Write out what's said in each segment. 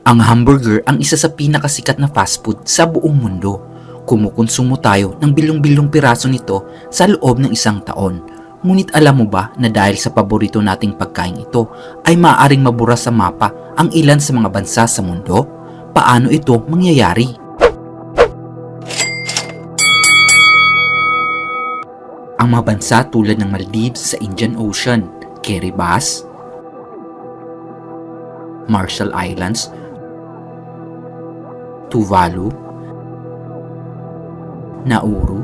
Ang hamburger ang isa sa pinakasikat na fast food sa buong mundo. Kumukonsumo tayo ng bilyong-bilyong piraso nito sa loob ng isang taon. Ngunit alam mo ba na dahil sa paborito nating pagkain ito ay maaaring mabura sa mapa ang ilan sa mga bansa sa mundo? Paano ito mangyayari? Ang mga bansa tulad ng Maldives sa Indian Ocean, Kiribati, Marshall Islands, Tuvalu, Nauru,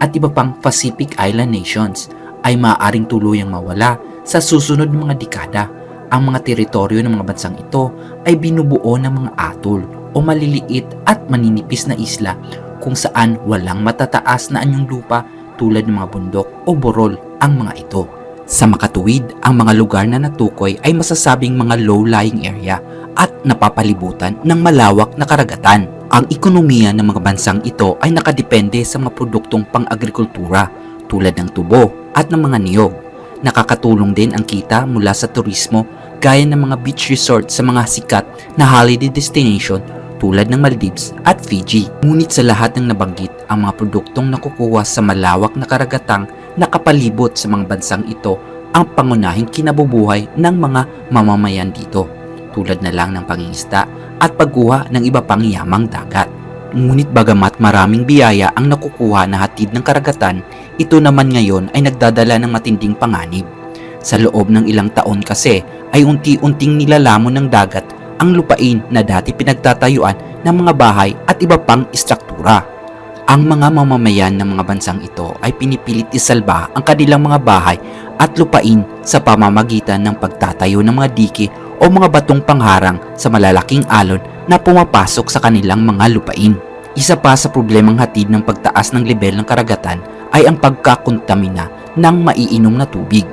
at iba pang Pacific Island nations ay maaaring tuluyang mawala sa susunod ng mga dekada. Ang mga teritoryo ng mga bansang ito ay binubuo ng mga atol o maliliit at maninipis na isla kung saan walang matataas na anyong lupa tulad ng mga bundok o borol ang mga ito. Sa makatuwid, ang mga lugar na natukoy ay masasabing mga low-lying area at napapalibutan ng malawak na karagatan. Ang ekonomiya ng mga bansang ito ay nakadepende sa mga produktong pang-agrikultura tulad ng tubo at ng mga niyog. Nakakatulong din ang kita mula sa turismo gaya ng mga beach resort sa mga sikat na holiday destination tulad ng Maldives at Fiji. Ngunit sa lahat ng nabanggit, ang mga produktong nakukuha sa malawak na karagatang nakapalibot sa mga bansang ito ang pangunahing kinabubuhay ng mga mamamayan dito, tulad na lang ng pangingisda at pagkuha ng iba pang yamang dagat. Ngunit bagamat maraming biyaya ang nakukuha na hatid ng karagatan, ito naman ngayon ay nagdadala ng matinding panganib. Sa loob ng ilang taon kasi ay unti-unting nilalamon ng dagat ang lupain na dati pinagtatayuan ng mga bahay at iba pang istruktura. Ang mga mamamayan ng mga bansang ito ay pinipilit isalba ang kanilang mga bahay at lupain sa pamamagitan ng pagtatayo ng mga dike o mga batong pangharang sa malalaking alon na pumapasok sa kanilang mga lupain. Isa pa sa problemang hatid ng pagtaas ng level ng karagatan ay ang pagkakontamina ng maiinom na tubig.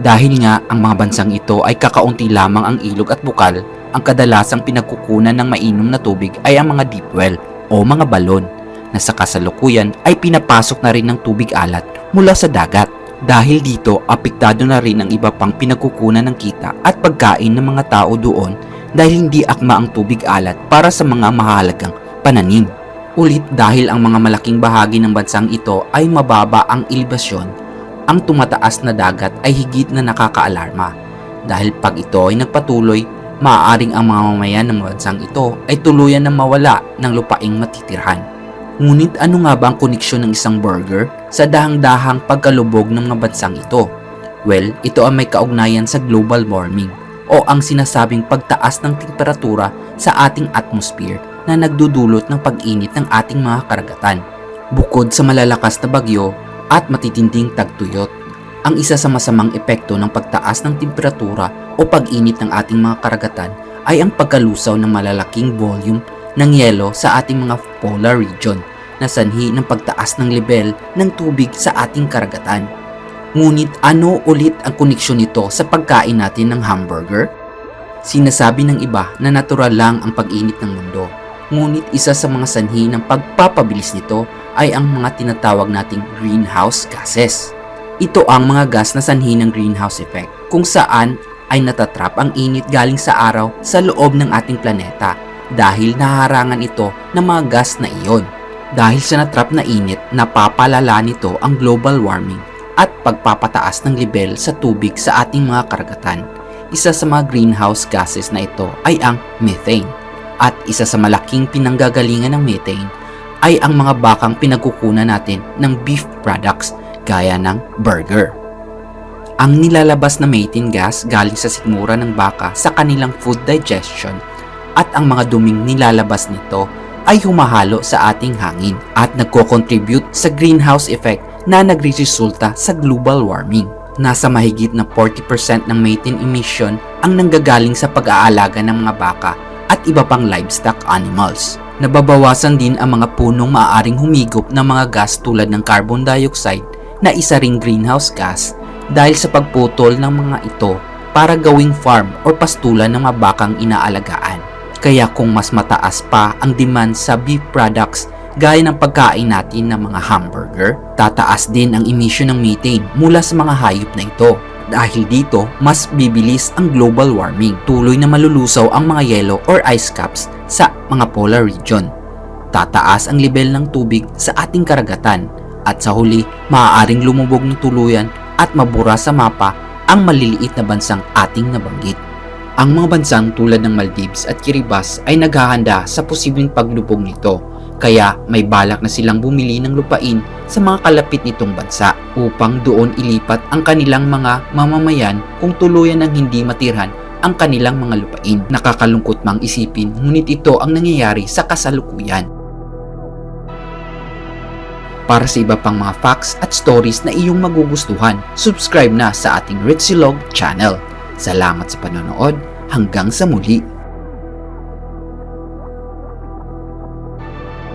Dahil nga ang mga bansang ito ay kakaunti lamang ang ilog at bukal, ang kadalasang pinagkukunan ng mainom na tubig ay ang mga deep well o mga balon na sa kasalukuyan ay pinapasok na rin ng tubig alat mula sa dagat. Dahil dito, apektado na rin ang iba pang pinagkukunan ng kita at pagkain ng mga tao doon dahil hindi akma ang tubig alat para sa mga mahalagang pananim. Ulit dahil ang mga malaking bahagi ng bansang ito ay mababa ang elevasyon, ang tumataas na dagat ay higit na nakakaalarma. Dahil pag ito ay nagpatuloy, maaaring ang mga mamayan ng bansang ito ay tuluyan na mawala ng lupaing matitirhan. Ngunit ano nga ba ang koneksyon ng isang burger sa dahang-dahang pagkalubog ng mga bansang ito? Well, ito ay may kaugnayan sa global warming o ang sinasabing pagtaas ng temperatura sa ating atmosphere na nagdudulot ng pag-init ng ating mga karagatan. Bukod sa malalakas na bagyo at matitinding tagtuyot, ang isa sa masamang epekto ng pagtaas ng temperatura o pag-init ng ating mga karagatan ay ang pagkalusaw ng malalaking volume ng yelo sa ating mga polar region na sanhi ng pagtaas ng level ng tubig sa ating karagatan. Ngunit ano ulit ang koneksyon nito sa pagkain natin ng hamburger? Sinasabi ng iba na natural lang ang pag-init ng mundo. Ngunit isa sa mga sanhi ng pagpapabilis nito ay ang mga tinatawag nating greenhouse gases. Ito ang mga gas na sanhi ng greenhouse effect kung saan ay natatrap ang init galing sa araw sa loob ng ating planeta dahil naharangan ito ng mga gas na iyon. Dahil sa natrap na init, napapalala nito ang global warming at pagpapataas ng level sa tubig sa ating mga karagatan. Isa sa mga greenhouse gases na ito ay ang methane. At isa sa malaking pinanggagalingan ng methane ay ang mga bakang pinagkukunan natin ng beef products gaya ng burger. Ang nilalabas na methane gas galing sa sikmura ng baka sa kanilang food digestion at ang mga duming nilalabas nito ay humahalo sa ating hangin at nagko-contribute sa greenhouse effect na nagreresulta sa global warming. Nasa mahigit na 40% ng methane emission ang nanggagaling sa pag-aalaga ng mga baka at iba pang livestock animals. Nababawasan din ang mga punong maaaring humigop ng mga gas tulad ng carbon dioxide na isa ring greenhouse gas dahil sa pagputol ng mga ito para gawing farm o pastulan ng mga bakang inaalagaan. Kaya kung mas mataas pa ang demand sa beef products gaya ng pagkain natin ng mga hamburger, tataas din ang emission ng methane mula sa mga hayop na ito. dahil dito, mas bibilis ang global warming. Tuloy na malulusaw ang mga yellow or ice caps sa mga polar region. Tataas ang level ng tubig sa ating karagatan at sa huli, maaaring lumubog ng tuluyan at mabura sa mapa ang maliliit na bansang ating nabanggit. Ang mga bansang tulad ng Maldives at Kiribati ay naghahanda sa posibleng paglubog nito kaya may balak na silang bumili ng lupain sa mga kalapit nitong bansa upang doon ilipat ang kanilang mga mamamayan kung tuluyan ng hindi matirhan ang kanilang mga lupain. Nakakalungkot mang isipin ngunit ito ang nangyayari sa kasalukuyan. Para sa iba pang mga facts at stories na iyong magugustuhan, subscribe na sa ating Ritsilog channel. Salamat sa panonood, hanggang sa muli!